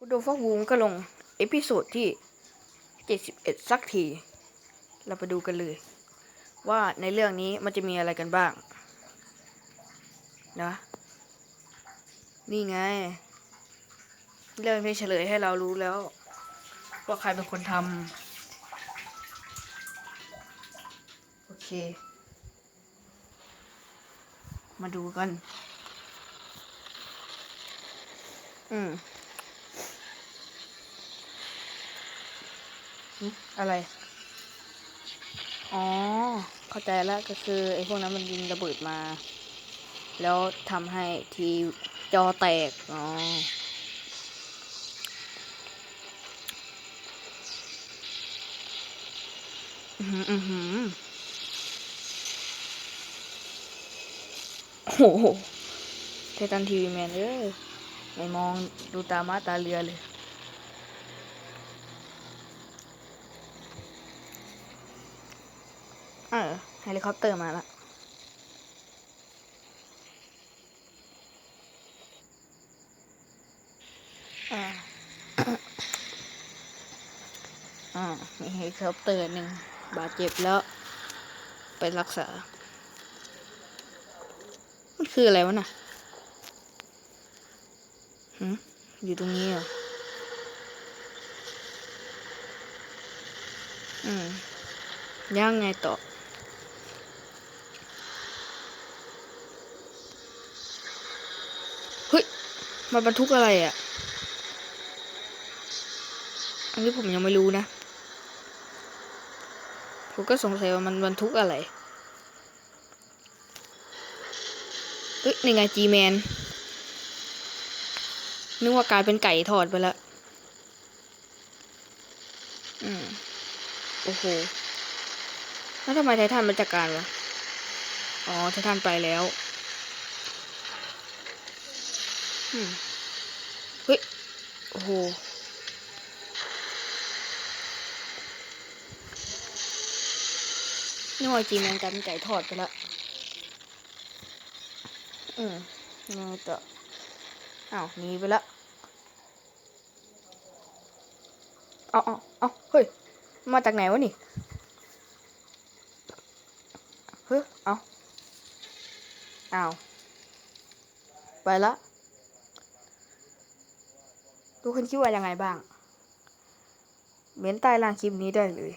คุณโดฟักวูมก็ลง เอพิโซดที่ 71 สักที เราไปดูกันเลย ว่าในเรื่องนี้มันจะมีอะไรกันบ้าง นะ นี่ไง เรื่องที่เฉลยให้เรารู้แล้ว ว่าใครเป็นคนทำโอเค มาดูกัน อืม อะไร อ๋อ เข้าใจแล้วก็คือไอ้พวกนั้นมันยิงระเบิดมา แล้วทำให้ทีจอแตก อ๋ออือหือหือโอ้โหเทตันทีวีแมนเอ้ยไม่มองดูตามาตาเรือเลย เออเฮลิคอปเตอร์มาละอ่าอ่ามีเฮลิคอปเตอร์หนึ่งบาดเจ็บแล้ว ไปรักษา มันคืออะไรวะน่ะหืมอยู่ตรงนี้เหรอ อืมยังไงต่อ เฮ้ยมันบรรทุกอะไรอะ่ะ อันนี้ผมยังไม่รู้นะ ผมก็สงสัยว่ามันบรรทุกอะไรเอ้ยนี่ไงจีแมนนึกว่ากลายเป็นไก่ทอดไปแล้ว อืม โอ้โห แล้วทำไมไททันมันจัดการวะ อ๋อ ไททันไปแล้ว อืม เฮ้ย โอ้โหนึกว่าจีแมนกลายเป็นไก่ทอดไปแล้ว อืมนี่ต่ออ้าวหนีไปแล้วเอาเอาเอาเฮ้ย มาจากไหนวะนี่ เฮ้ย เอาเอาไปละ ทุกคนคิดว่ายังไงบ้างเม้นใต้ล่างคลิปนี้ได้เลย